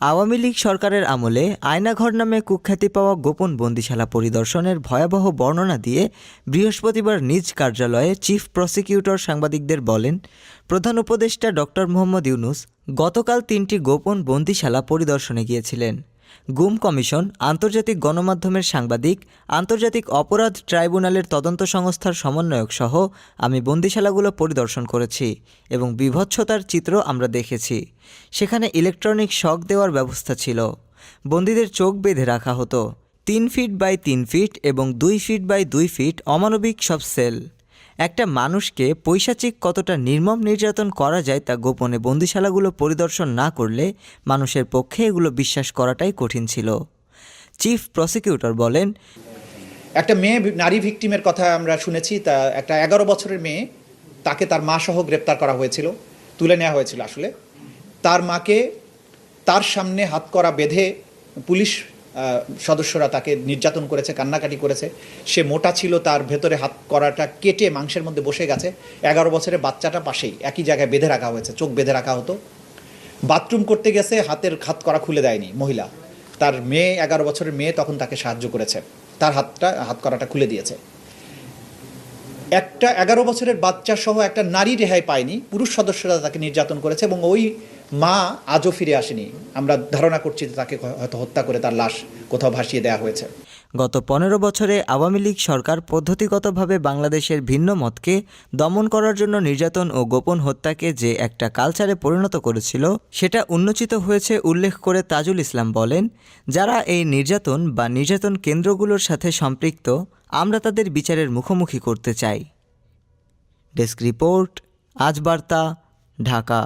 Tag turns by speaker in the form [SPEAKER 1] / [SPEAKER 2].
[SPEAKER 1] আওয়ামী লীগ সরকারের আমলে আয়নাঘর নামে কুখ্যাতি পাওয়া গোপন বন্দিশালা পরিদর্শনের ভয়াবহ বর্ণনা দিয়ে বৃহস্পতিবার নিজ কার্যালয়ে চিফ প্রসিকিউটর সাংবাদিকদের বলেন, প্রধান উপদেষ্টা ডক্টর মোহাম্মদ ইউনুস গতকাল তিনটি গোপন বন্দিশালা পরিদর্শনে গিয়েছিলেন। গুম কমিশন, আন্তর্জাতিক গণমাধ্যমের সাংবাদিক, আন্তর্জাতিক অপরাধ ট্রাইব্যুনালের তদন্ত সংস্থার সমন্বয়ক সহ আমি বন্দিশালাগুলো পরিদর্শন করেছি এবং বিভৎসতার চিত্র আমরা দেখেছি। সেখানে ইলেকট্রনিক শক দেওয়ার ব্যবস্থা ছিল। বন্দীদের চোখ বেঁধে রাখা হতো। তিন ফিট বাই তিন ফিট এবং দুই ফিট বাই দুই ফিট অমানবিক সব সেল। একটা মানুষকে পৈশাচিক কতটা নির্মম নির্যাতন করা যায় তা গোপনে বন্দিশালাগুলো পরিদর্শন না করলে মানুষের পক্ষে এগুলো বিশ্বাস করাটাই কঠিন ছিল। চিফ প্রসিকিউটর বলেন,
[SPEAKER 2] একটা মেয়ে নারী ভিকটিমের কথা আমরা শুনেছি, তা একটা এগারো বছরের মেয়ে, তাকে তার মা সহ গ্রেপ্তার করা হয়েছিল, তুলে নেওয়া হয়েছিল আসলে। তার মাকে তার সামনে হাত করা বেঁধে পুলিশ সদস্যরা তাকে নির্যাতন করেছে, কান্নাকাটি করেছে। সে মোটা ছিল, তার ভেতরে হাত করাটা কেটে মাংসের মধ্যে বসে গেছে। এগারো বছরের বাচ্চাটা পাশেই, একই জায়গায় বেঁধে রাখা হয়েছে, চোখ বেঁধে রাখা হতো। বাথরুম করতে গেছে, হাতের হাত করা খুলে দেয়নি মহিলা। তার মেয়ে, এগারো বছরের মেয়ে তখন তাকে সাহায্য করেছে। তার হাতটা, হাত করাটা খুলে দিয়েছে। একটা এগারো বছরের বাচ্চা সহ একটা নারী রেহাই পায়নি। পুরুষ সদস্যরা তাকে নির্যাতন করেছে এবং ওই মা আজও ফিরে আসেনি। আমরা ধারণা করছি তাকে হয়তো হত্যা করে তার লাশ কোথাও ভাসিয়ে দেওয়া হয়েছে।
[SPEAKER 1] গত পনেরো বছরে আওয়ামী লীগ সরকার পদ্ধতিগতভাবে বাংলাদেশের ভিন্ন মতকে দমন করার জন্য নির্যাতন ও গোপন হত্যাকে যে একটা কালচারে পরিণত করেছিল, সেটা উন্মোচিত হয়েছে উল্লেখ করে তাজুল ইসলাম বলেন, যারা এই নির্যাতন বা নির্যাতন কেন্দ্রগুলোর সাথে সম্পৃক্ত, আমরা তাদের বিচারের মুখোমুখি করতে চাই। ডেস্ক রিপোর্ট, আজ বার্তা, ঢাকা।